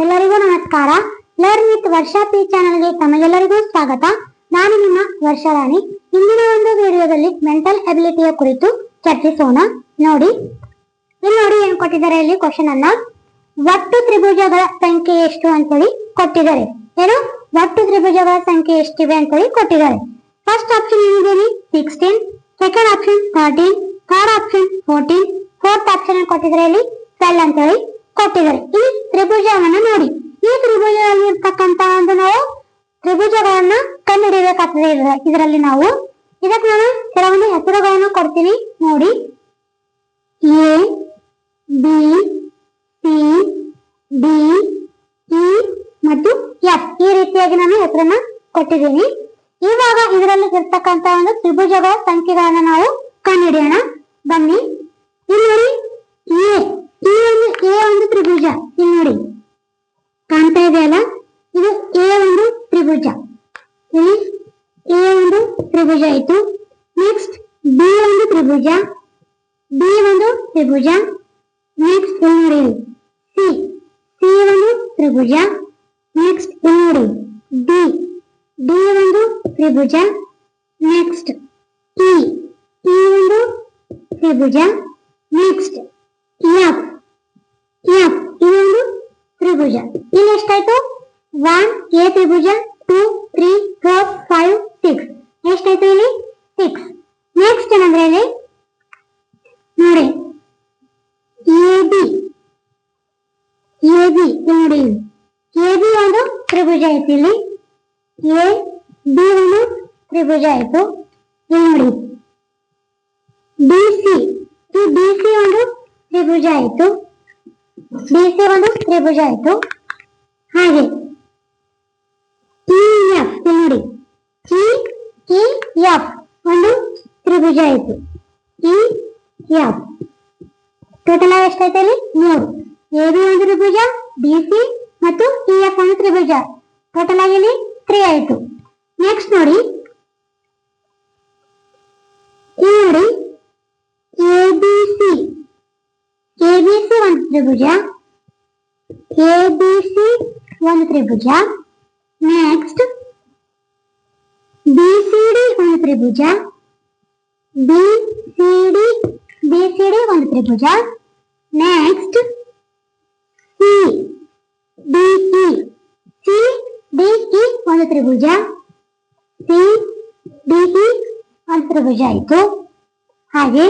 ಎಲ್ಲರಿಗೂ ನಮಸ್ಕಾರ. Learn with Varsha P ಚಾನಲ್ಗೆ ತಮಗೆಲ್ಲರಿಗೂ ಸ್ವಾಗತ. ನಾನು ನಿಮ್ಮ ವರ್ಷರಾಣಿ ಇಂದಿನ ಒಂದು ವಿಡಿಯೋದಲ್ಲಿ ಮೆಂಟಲ್ ಅಬಿಲಿಟಿಯ ಕುರಿತು ಚರ್ಚಿಸೋಣ. ನೋಡಿ. ಇಲ್ಲಿ ನೋಡಿ ಏನ್ ಕೊಟ್ಟಿದ್ದಾರೆ ಇಲ್ಲಿ ಕ್ವಶನ್ ಅನ್ನ. ಒಟ್ಟು ತ್ರಿಭುಜಗಳ ಸಂಖ್ಯೆ ಎಷ್ಟು ಅಂತೇಳಿ ಕೊಟ್ಟಿದ್ದಾರೆ. ಏನು? ಒಟ್ಟು ತ್ರಿಭುಜಗಳ ಸಂಖ್ಯೆ ಎಷ್ಟಿವೆ ಅಂತೇಳಿ ಕೊಟ್ಟಿದ್ದಾರೆ. ಫಸ್ಟ್ ಆಪ್ಷನ್ ಏನಿದೆ? Sixteen second option thirteen third option fourteen fourth option ಕೊಟ್ಟಿದ್ದಾರೆ ಇಲ್ಲಿ? ಟ್ವೆಲ್ ಅಂತೇಳಿ ಕೊಟ್ಟಿದ್ದಾರೆ. ಈ ತ್ರಿಭುಜವನ್ನು ನೋಡಿ. ಈ ತ್ರಿಭುಜದಲ್ಲಿ ಇರ್ತಕ್ಕಂತ ಒಂದು ನಾವು ತ್ರಿಭುಜಗಳನ್ನ ಕಂಡುಹಿಡಿಯಬೇಕಾಗ್ತದೆ ಇದ್ರ- ಇದರಲ್ಲಿ ನಾವು ಇದಕ್ಕೆ ನಾನು ಕೆಲವೊಂದು ಹೆಸರುಗಳನ್ನು ಕೊಡ್ತೀನಿ. ನೋಡಿ. A, B, C, D, E ಮತ್ತು ಎಫ್. ಈ ರೀತಿಯಾಗಿ ನಾನು ಹೆಸರನ್ನ ಕೊಟ್ಟಿದ್ದೀನಿ. ಇವಾಗ ಇದರಲ್ಲಿ ಇರ್ತಕ್ಕಂತ ಒಂದು ತ್ರಿಭುಜಗಳ ಸಂಖ್ಯೆಗಳನ್ನ ನಾವು ಕಂಡುಹಿಡಿಯೋಣ. ಬನ್ನಿ. ಇಲ್ಲಿ ನೋಡಿ. ಎ. ಈ ಒಂದು ಎ ಒಂದು ತ್ರಿಭುಜ ಬಿ ಒಂದು ತ್ರಿಭುಜ, ನೆಕ್ಸ್ಟ್ ನೋಡಿ ಸಿ ಸಿ ಒಂದು ತ್ರಿಭುಜ, ನೆಕ್ಸ್ಟ್ ನೋಡಿ ಡಿ ಡಿ ಒಂದು ತ್ರಿಭುಜ, ನೆಕ್ಸ್ಟ್ ಇ ಇ ಒಂದು ತ್ರಿಭುಜ, ನೆಕ್ಸ್ಟ್ ಎಫ್ ಎಫ್ ಇದೊಂದು ತ್ರಿಭುಜ. ಇಲ್ಲಿ ಎಷ್ಟಾಯ್ತು? One, A Tribhuja, two, three, four, five, six. ಎಷ್ಟಾಯ್ತು ಇಲ್ಲಿ? ನೆಕ್ಸ್ಟ್ ಏನಂದ್ರೆ ಇಲ್ಲಿ ನೋಡಿ ಎ ಬಿ ಎ ಬಿ ನೋಡಿ ಎ ಬಿ ಒಂದು ತ್ರಿಭುಜ ಆಯ್ತು ಇಲ್ಲಿ ಎ ಬಿ ಒಂದು ತ್ರಿಭುಜ ಆಯ್ತು ಇಲ್ಲಿ ನೋಡಿ ಬಿ ಸಿ ಈ ಬಿ ಸಿ ಒಂದು ತ್ರಿಭುಜ ಆಯ್ತು ಬಿ ಸಿ ಒಂದು ತ್ರಿಭುಜ ಆಯ್ತು ಹಾಗೆ ತ್ರಿಭುಜ ಆಯ್ತು. ಎಫ್ ಟೋಟಲ್ ಆಗಿ ಎಷ್ಟಾಯ್ತು ಅಲ್ಲಿ? ಮೂರು. ಎ ಬಿ ಒಂದು ತ್ರಿಭುಜ ಬಿ ಸಿ ಮತ್ತು ಇ ಎಫ್ ಒಂದು ತ್ರಿಭುಜ. ಟೋಟಲ್ ಆಗಿ ಇಲ್ಲಿ ತ್ರೀ ಆಯ್ತು. ನೆಕ್ಸ್ಟ್ ನೋಡಿ. ಇಲ್ಲಿ ನೋಡಿ. A B C A B C ಒಂದು ತ್ರಿಭುಜ. ಎ ಬಿ ಸಿ ಒಂದು ತ್ರಿಭುಜ. ನೆಕ್ಸ್ಟ್ ಬಿ ಸಿ ಡಿ ಒಂದು ತ್ರಿಭುಜ. B C D B C D ಒಂದು ತ್ರಿಭುಜ next C D E C D E ಒಂದು ತ್ರಿಭುಜ ಸಿ ಡಿ ಇ ಒಂದು ತ್ರಿಭುಜ ಆಯ್ತು ಹಾಗೆ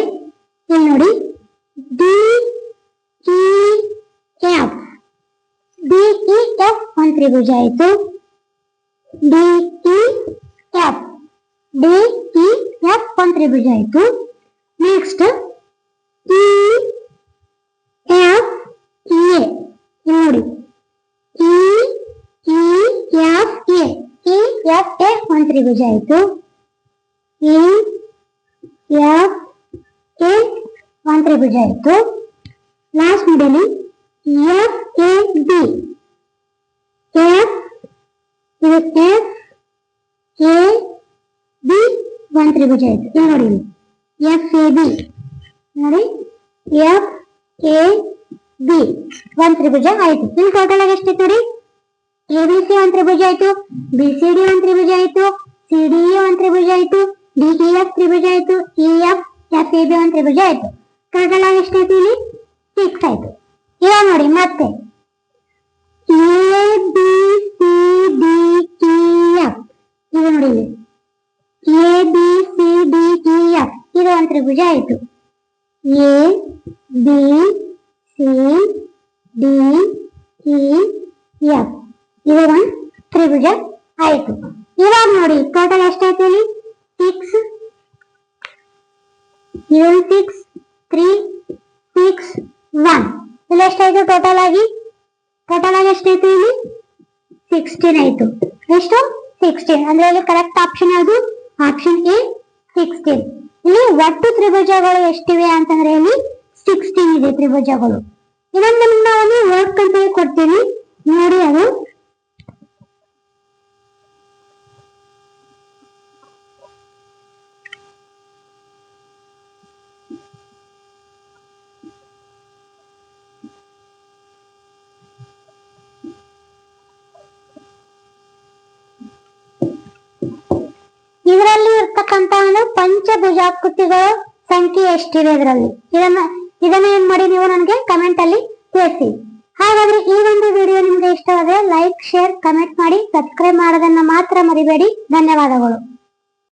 ಇಲ್ಲಿ ನೋಡಿ D E F D E F ಒಂದು ತ್ರಿಭುಜ ಆಯ್ತು D E F D E F ಒಂದು ತ್ರಿಭುಜ ಆಯ್ತು ನೆಕ್ಸ್ಟ್ ಇ ಎಫ್ ಎ ನೋಡಿ E E F A E F A ಒಂದು ತ್ರಿಭುಜ ಆಯ್ತು ಇ ಎಫ್ ಎ ಒಂದು ತ್ರಿಭುಜ ಆಯ್ತು ಲಾಸ್ಟ್ ನೋಡಿ ಎಫ್ ಎ ಬಿ ಎಫ್ ಇದು ಎಫ್ ಎ ಬಿ ಒಂದು ತ್ರಿಭುಜ ಆಯ್ತು ಇಲ್ಲಿ ನೋಡಿ ಎಫ್ ಎ ಬಿ ನೋಡಿ ಎಫ್ ಎ ಬಿ ಒಂದು ತ್ರಿಭುಜ ಆಯ್ತು. ಇಲ್ಲಿ ಟೋಟಲ್ ಆಗಿ ಎಷ್ಟಿತ್ತು ನೋಡಿ? ಎ ಬಿ ಸಿ ಒಂದ್ ತ್ರಿಭುಜ ಆಯ್ತು. ಬಿ ಸಿ ಡಿ ಒಂದ್ ತ್ರಿಭುಜ ಆಯ್ತು. ಸಿ ಡಿ ಇ ಒಂದ್ ತ್ರಿಭುಜ ಆಯ್ತು. ಡಿ ಇ ಎಫ್ ತ್ರಿಭುಜ ಆಯ್ತು. E F F A B ಒಂದ್ ತ್ರಿಭುಜ ಆಯ್ತು. ಟೋಟಲ್ ಆಗಿ ಎಷ್ಟಾಯ್ತು ಇಲ್ಲಿ? ಸಿಕ್ಸ್ ಆಯ್ತು. ಇವಾಗ ನೋಡಿ, ಮತ್ತೆ. ಎ ತ್ರಿಭುಜ ಆಯ್ತು A B C D E F ಇದು ಒಂದು ತ್ರಿಭುಜ ಆಯ್ತು ಇವಾಗ ನೋಡಿ ಟೋಟಲ್ ಎಷ್ಟಾಯ್ತು ಇಲ್ಲಿ ಸಿಕ್ಸ್ ಇದು ಸಿಕ್ಸ್ ತ್ರೀ ಸಿಕ್ಸ್ ಒನ್ ಇಲ್ಲಿ ಎಷ್ಟಾಯ್ತು ಟೋಟಲ್ ಆಗಿ? ಟೋಟಲ್ ಆಗಿ ಎಷ್ಟಾಯ್ತು ಇಲ್ಲಿ? ಸಿಕ್ಸ್ಟೀನ್ ಆಯ್ತು. ಎಷ್ಟು? ಸಿಕ್ಸ್ಟೀನ್ ಅಂದ್ರೆ ಇಲ್ಲಿ ಕರೆಕ್ಟ್ ಆಪ್ಷನ್ ಯಾವುದು? ಆಪ್ಷನ್ ಎ ಸಿಕ್ಸ್ಟೀನ್ ಇಲ್ಲಿ ಒಟ್ಟು ತ್ರಿಭುಜಗಳು ಎಷ್ಟಿವೆ ಅಂತಂದ್ರೆ ಇಲ್ಲಿ ಸಿಕ್ಸ್ಟೀನ್ ಇದೆ ತ್ರಿಭುಜಗಳು. ಇನ್ನೊಂದು ನಿಮ್ಗೆ ಒಂದು ವರ್ಕ್ ಅಂತ ಕೊಡ್ತೀವಿ ನೋಡಿ ಅದು. ಪಂಚಭುಜಾಕೃತಿಗಳ ಸಂಖ್ಯೆ ಎಷ್ಟಿದೆ ಇದರಲ್ಲಿ? ಇದನ್ನ ಇದನ್ನ ಏನ್ ಮಾಡಿ ನೀವು ನನಗೆ ಕಮೆಂಟ್ ಅಲ್ಲಿ ತಿಳಿಸಿ. ಹಾಗಾದ್ರೆ ಈ ಒಂದು ವಿಡಿಯೋ ನಿಮ್ಗೆ ಇಷ್ಟವಾದ್ರೆ ಲೈಕ್ ಶೇರ್ ಕಮೆಂಟ್ ಮಾಡಿ ಸಬ್ಸ್ಕ್ರೈಬ್ ಮಾಡೋದನ್ನ ಮಾತ್ರ ಮರಿಬೇಡಿ. ಧನ್ಯವಾದಗಳು.